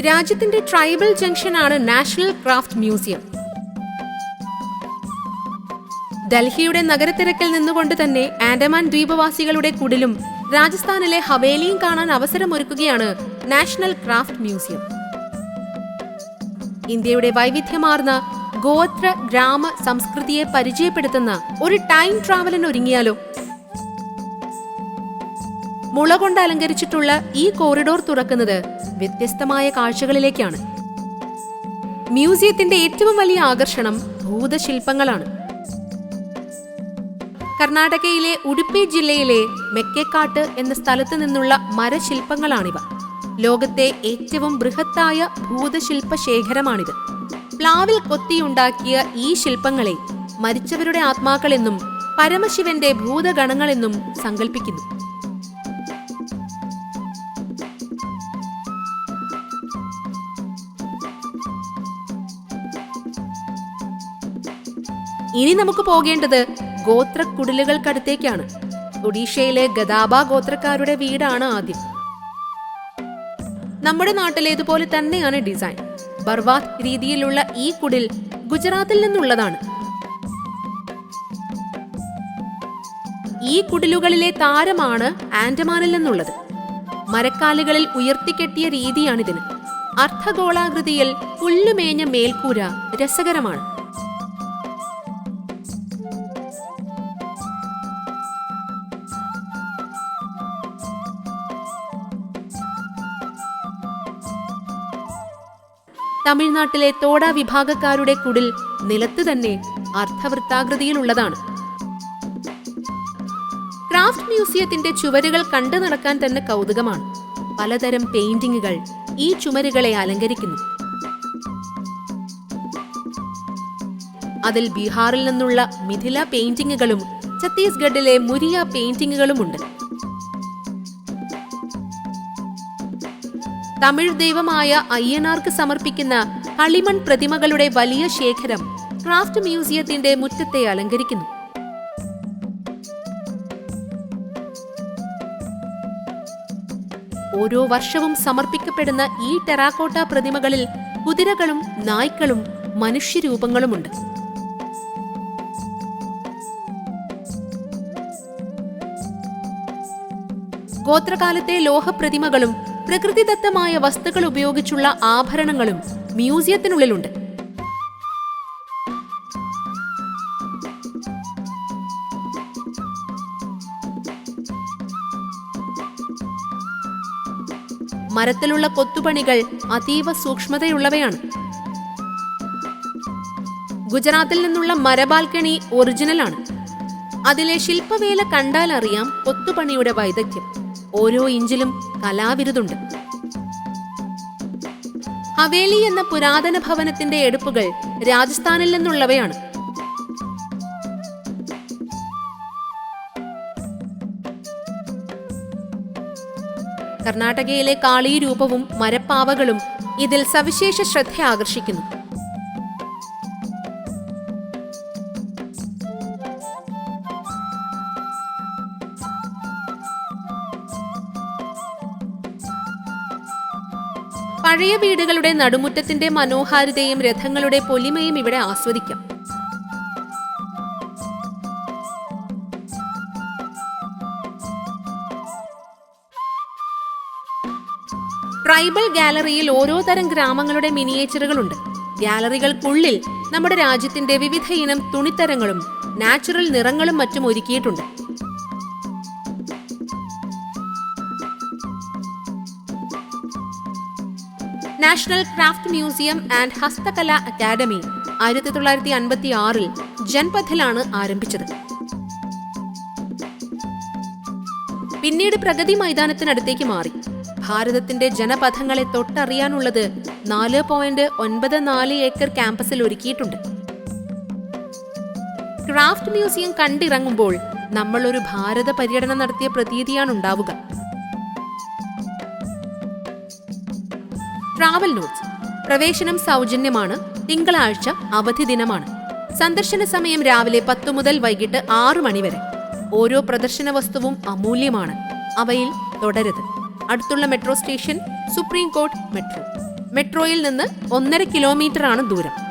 രാജ്യത്തിന്റെ ട്രൈബൽ ജംഗ്ഷനാണ് national craft museum. ഡൽഹിയുടെ നഗരത്തിരക്കിൽ നിന്നുകൊണ്ട് തന്നെ ആൻഡമാൻ ദ്വീപവാസികളുടെ കുടിലും രാജസ്ഥാനിലെ ഹവേലിയും കാണാൻ അവസരമൊരുക്കുകയാണ് നാഷണൽ ക്രാഫ്റ്റ് മ്യൂസിയം. ഇന്ത്യയുടെ വൈവിധ്യമാർന്ന ഗോത്ര ഗ്രാമ സംസ്കൃതിയെ പരിചയപ്പെടുത്തുന്ന ഒരു ടൈം ട്രാവലിന് ഒരുങ്ങിയാലോ മുള കൊണ്ട് അലങ്കരിച്ചിട്ടുള്ള ഈ കോറിഡോർ തുറക്കുന്നത് വ്യത്യസ്തമായ കാഴ്ചകളിലേക്കാണ്. മ്യൂസിയത്തിന്റെ ഏറ്റവും വലിയ ആകർഷണം ഭൂതശില്പങ്ങളാണ്. കർണാടകയിലെ ഉടുപ്പി ജില്ലയിലെ മെക്കേക്കാട്ട് എന്ന സ്ഥലത്ത് നിന്നുള്ള മരശില്പങ്ങളാണിവ. ലോകത്തെ ഏറ്റവും ബൃഹത്തായ ഭൂതശില്പ ശേഖരമാണിത് പ്ലാവിൽ കൊത്തിയുണ്ടാക്കിയ ഈ ശില്പങ്ങളെ മരിച്ചവരുടെ ആത്മാക്കളെന്നും പരമശിവന്റെ ഭൂതഗണങ്ങളെന്നും സങ്കല്പിക്കുന്നു ഇനി നമുക്ക് പോകേണ്ടത് ഗോത്രക്കുടിലുകൾക്കടുത്തേക്കാണ്. ഒഡീഷയിലെ ഗദാബ ഗോത്രക്കാരുടെ വീടാണ് ആദ്യം. നമ്മുടെ നാട്ടിലേതുപോലെ തന്നെയാണ് ഡിസൈൻ. ബർവാത് രീതിയിലുള്ള ഈ കുടിൽ ഗുജറാത്തിൽ നിന്നുള്ളതാണ്. ഈ കുടിലുകളിലെ താരമാണ് ആൻഡമാനിൽ നിന്നുള്ളത്. മരക്കാലുകളിൽ ഉയർത്തിക്കെട്ടിയ രീതിയാണിതിന്. അർദ്ധഗോളാകൃതിയിൽ പുല്ലുമേഞ്ഞ മേൽക്കൂര രസകരമാണ്. തമിഴ്നാട്ടിലെ തോട വിഭാഗക്കാരുടെ കുടിൽ നിലത്ത് തന്നെ അർദ്ധവൃത്താകൃതിയിലുള്ളതാണ്. ക്രാഫ്റ്റ് മ്യൂസിയത്തിന്റെ ചുവരുകൾ കണ്ടു നടക്കാൻ തന്നെ കൗതുകമാണ്. പലതരം പെയിന്റിങ്ങുകൾ ഈ ചുമരുകളെ അലങ്കരിക്കുന്നു. അതിൽ ബീഹാറിൽ നിന്നുള്ള മിഥില പെയിന്റിങ്ങുകളും ഛത്തീസ്ഗഡിലെ മുരിയ പെയിന്റിങ്ങുകളുമുണ്ട്. തമിഴ് ദൈവമായ അയ്യനാർക്ക് സമർപ്പിക്കുന്ന കളിമൺ പ്രതിമകളുടെ വലിയ ശേഖരം ക്രാഫ്റ്റ് മ്യൂസിയത്തിന്റെ മുറ്റത്തെ അലങ്കരിക്കുന്നു. ഓരോ വർഷവും സമർപ്പിക്കപ്പെടുന്ന ഈ ടെറാക്കോട്ട പ്രതിമകളിൽ കുതിരകളും നായ്ക്കളും മനുഷ്യരൂപങ്ങളുമുണ്ട്. ഗോത്രകാലത്തെ ലോഹപ്രതിമകളും പ്രകൃതിദത്തമായ വസ്തുക്കൾ ഉപയോഗിച്ചുള്ള ആഭരണങ്ങളും മ്യൂസിയത്തിനുള്ളിലുണ്ട്. മരത്തിലുള്ള കൊത്തുപണികൾ അതീവ സൂക്ഷ്മതയുള്ളവയാണ്. ഗുജറാത്തിൽ നിന്നുള്ള മരബാൽക്കണി ഒറിജിനലാണ്. അതിലെ ശില്പവേല കണ്ടാൽ അറിയാം കൊത്തുപണിയുടെ വൈദഗ്ധ്യം. ഓരോ ഇഞ്ചിലും കലാവിരുതുണ്ട്. ഹവേലി എന്ന പുരാതന ഭവനത്തിന്റെ എടുപ്പുകൾ രാജസ്ഥാനിൽ നിന്നുള്ളവയാണ്. കർണാടകയിലെ കാളീരൂപവും മരപ്പാവകളും ഇതിൽ സവിശേഷ ശ്രദ്ധ ആകർഷിക്കുന്നു പഴയ വീടുകളുടെ നടുമുറ്റത്തിന്റെ മനോഹാരിതയും രഥങ്ങളുടെ പൊലിമയും ഇവിടെ ആസ്വദിക്കാം. ട്രൈബൽ ഗാലറിയിൽ ഓരോ തരം ഗ്രാമങ്ങളുടെ മിനിയേച്ചറുകളുണ്ട്. ഗാലറികൾക്കുള്ളിൽ നമ്മുടെ രാജ്യത്തിന്റെ വിവിധ ഇനം തുണിത്തരങ്ങളും നാച്ചുറൽ നിറങ്ങളും മറ്റും ഒരുക്കിയിട്ടുണ്ട്. National craft museum and Hastakala academy ആയിരത്തി തൊള്ളായിരത്തി അൻപത്തി ആറിൽ ജൻപഥിലാണ് ആരംഭിച്ചത്. പിന്നീട് പ്രഗതി മൈതാനത്തിനടുത്തേക്ക് മാറി. ഭാരതത്തിന്റെ ജനപഥങ്ങളെ തൊട്ടറിയാനുള്ളത് നാല് പോയിന്റ് ഒൻപത് നാല് ഏക്കർ ക്യാമ്പസിൽ ഒരുക്കിയിട്ടുണ്ട്. ക്രാഫ്റ്റ് മ്യൂസിയം കണ്ടിറങ്ങുമ്പോൾ നമ്മൾ ഒരു ഭാരത പര്യടനം നടത്തിയ പ്രതീതിയാണ് ഉണ്ടാവുക ട്രാവൽ നോട്ട്സ്. പ്രവേശനം സൗജന്യമാണ്. തിങ്കളാഴ്ച അവധി ദിനമാണ്. സന്ദർശന സമയം രാവിലെ പത്തു മുതൽ വൈകിട്ട് ആറു മണിവരെ ഓരോ പ്രദർശന വസ്തുവും അമൂല്യമാണ്. അവയിൽ തുടരുത് അടുത്തുള്ള metro station supreme court metro. മെട്രോയിൽ നിന്ന് ഒന്നര കിലോമീറ്ററാണ് ദൂരം.